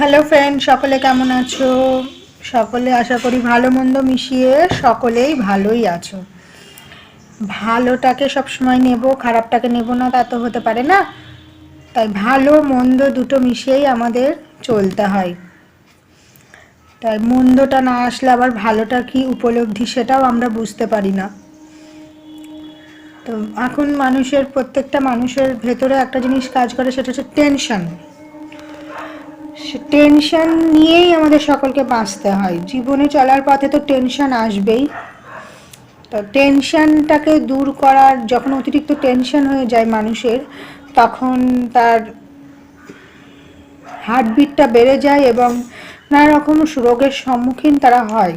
Hello friend সকলে কেমন আছো? সকলে আশা করি ভালো মন্দ মিশিয়ে সকলেই ভালোই আছো। ভালোটাকে সবসময় নেব, খারাপটাকে নেব না, তা তো হতে পারে না। তাই ভালো, মন্দ দুটো মিশিয়েই আমাদের চলতে হয়। তাই মন্দটা না আসলে আবার ভালোটা কি উপলব্ধি সেটাও আমরা বুঝতে পারি না। তো এখন মানুষের, প্রত্যেকটা মানুষের ভেতরে একটা জিনিস কাজ করে, সেটা হচ্ছে টেনশন টেনশন নিয়েই আমাদের সকলকে বাঁচতে হয়। জীবনে চলার পথে তো টেনশন আসবেই। তো টেনশনটাকে দূর করার যখন অতিরিক্ত টেনশন হয়ে যায় মানুষের, তখন তার হার্টবিটটা বেড়ে যায় এবং নানা রকম রোগের সম্মুখীন তারা হয়।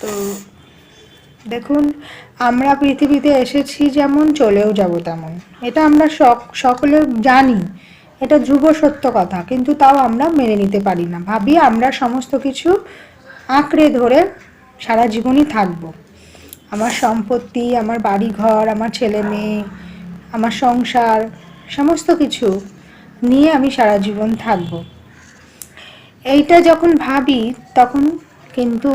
তো দেখুন, আমরা পৃথিবীতে এসেছি যেমন চলেও যাব তেমন। এটা আমরা সক- সকলে জানি। এটা ধ্রুব সত্য কথা, কিন্তু তাও আমরা মেনে নিতে পারি না। ভাবি আমরা সমস্ত কিছু আঁকড়ে ধরে সারা জীবনই থাকব। আমার সম্পত্তি, আমার বাড়ি ঘর আমার ছেলে মেয়ে, আমার সংসার, সমস্ত কিছু নিয়ে আমি সারা জীবন থাকব। এইটা যখন ভাবি, তখন কিন্তু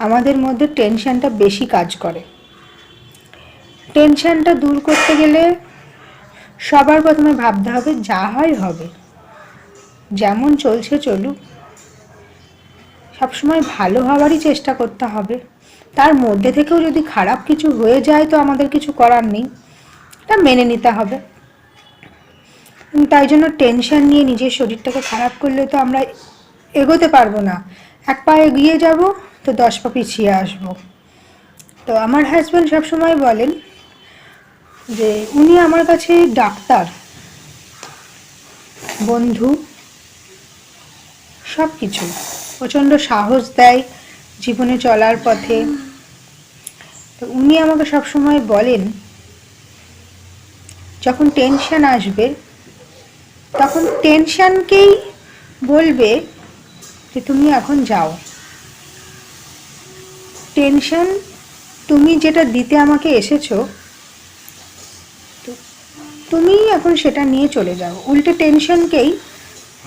আমাদের মধ্যে টেনশনটা বেশি কাজ করে। টেনশনটা দূর করতে গেলে সবার প্রথমে ভাবতে হবে যা হয় হবে। যেমন চলছে চলুক। সবসময় ভালো হওয়ারই চেষ্টা করতে হবে। তার মধ্যে থেকেও যদি খারাপ কিছু হয়ে যায় তো আমাদের কিছু করার নেই। এটা মেনে নিতে হবে। তাই জন্য টেনশন নিয়ে নিজের শরীরটাকে খারাপ করলে তো আমরা এগোতে পারব না। এক পা এগিয়ে যাব, তো দশ পা পিছিয়ে আসব। তো আমার হাজব্যান্ড সবসময় বলেন যে উনি আমার কাছে ডাক্তার, বন্ধু সব কিছু প্রচণ্ড সাহস দেয় জীবনে চলার পথে। তো উনি আমাকে সবসময় বলেন, যখন টেনশন আসবে, তখন টেনশনকেই বলবে যে তুমি এখন যাও। টেনশন তুমি যেটা দিতে আমাকে এসেছ তুমি এখন সেটা নিয়ে চলে যাও। উল্টে টেনশনকেই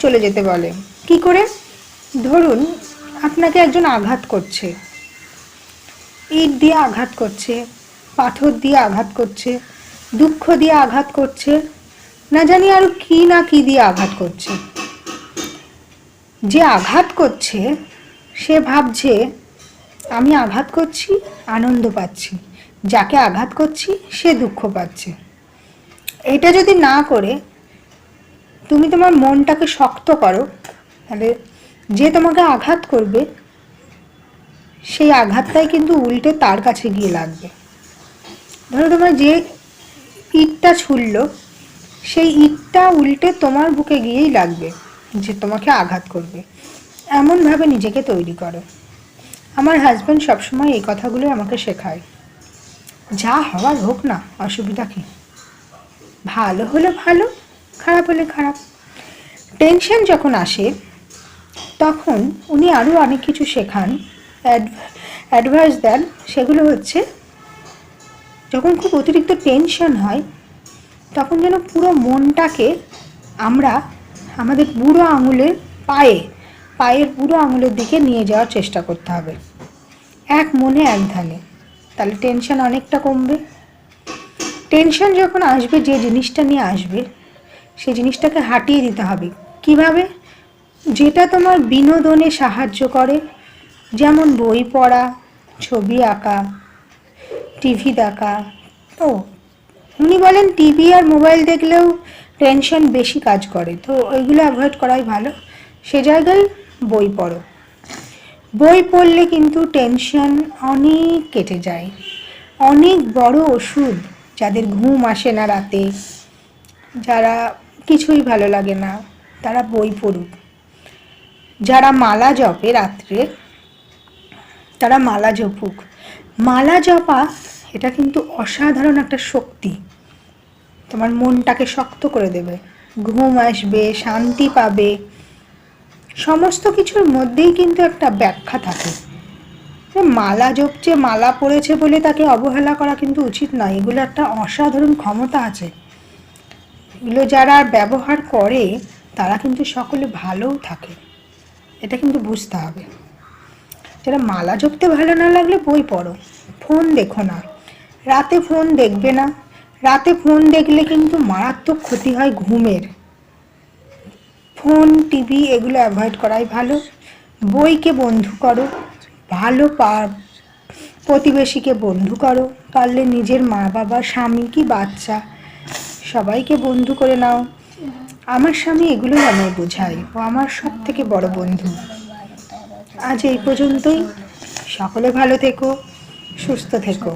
চলে যেতে বলে। কি করে? ধরুন, আপনাকে একজন আঘাত করছে। ইট দিয়ে আঘাত করছে, পাথর দিয়ে আঘাত করছে, দুঃখ দিয়ে আঘাত করছে, না জানি আরও কি না কি দিয়ে আঘাত করছে। যে আঘাত করছে, সে ভাবছে, আমি আঘাত করছি, আনন্দ পাচ্ছি। যাকে আঘাত করছি, সে দুঃখ পাচ্ছে। এটা যদি না করে, তুমি তোমার মনটাকে শক্ত করো, তাহলে যে তোমাকে আঘাত করবে, সেই আঘাতটাই কিন্তু উল্টে তার কাছে গিয়ে লাগবে। ধরো তোমার যে ইটটা ছুড়ল, সেই ইটটা উল্টে তোমার বুকে গিয়েই লাগবে যে তোমাকে আঘাত করবে। এমনভাবে নিজেকে তৈরি করো। আমার হাজব্যান্ড সবসময় এই কথাগুলো আমাকে শেখায়। যা হওয়ার হোক না, অসুবিধা কি? ভালো হলে ভালো, খারাপ হলে খারাপ। টেনশন যখন আসে, তখন উনি আরও অনেক কিছু শেখান। অ্যাডভাইস দেন। সেগুলো হচ্ছে, যখন খুব অতিরিক্ত টেনশন হয়, তখন যেন পুরো মনটাকে আমরা আমাদের বুড়ো আঙুলের পায়ে, পায়ের বুড়ো আঙুলের দিকে নিয়ে যাওয়ার চেষ্টা করতে হবে। এক মনে এক ধ্যানে। তাহলে টেনশন অনেকটা কমবে। টেনশন যখন আসবে যে জিনিসটা নিয়ে আসবে, সেই জিনিসটাকে হাটিয়ে দিতে হবে। কীভাবে? যেটা তোমার বিনোদনে সাহায্য করে, যেমন বই পড়া, ছবি আঁকা, টিভি দেখা। ও, উনি বলেন টিভি আর মোবাইল দেখলেও টেনশন বেশি কাজ করে। তো ওইগুলো অ্যাভয়েড করাই ভালো। সে জায়গায় বই পড়ো। বই পড়লে কিন্তু টেনশন অনেক কেটে যায়। অনেক বড় ওষুধ। যাদের ঘুম আসে না রাতে, যারা কিছুই ভালো লাগে না, তারা বই পড়ুক। যারা মালা জপে রাত্রে, তারা মালা জপুক। মালা জপা, এটা কিন্তু অসাধারণ একটা শক্তি। তোমার মনটাকে শক্ত করে দেবে। ঘুম আসবে, শান্তি পাবে। সমস্ত কিছুর মধ্যেই কিন্তু একটা ব্যাখ্যা থাকে। মালা জপছে, মালা পড়েছে বলে তাকে অবহেলা করা কিন্তু উচিত নয়। এগুলো একটা অসাধারণ ক্ষমতা আছে। এগুলো যারা ব্যবহার করে, তারা কিন্তু সকলে ভালোও থাকে। এটা কিন্তু বুঝতে হবে। যারা মালা জপতে ভালো না লাগলে বই পড়ো, ফোন দেখো না। রাতে ফোন দেখবে না। রাতে ফোন দেখলে কিন্তু মারাত্মক ক্ষতি হয় ঘুমের। ফোন, টিভি এগুলো অ্যাভয়েড করাই ভালো। বইকে বন্ধু করো। ভালো পা প্রতিবেশীকে বন্ধু করো। পারলে নিজের মা বাবা, স্বামী কি বাচ্চা, সবাইকে বন্ধু করে নাও। আমার স্বামী এগুলোই আমায় বোঝায়। ও আমার সব থেকে বড় বন্ধু। আজ এই পর্যন্তই। সকলে ভালো থেকো, সুস্থ থেকো।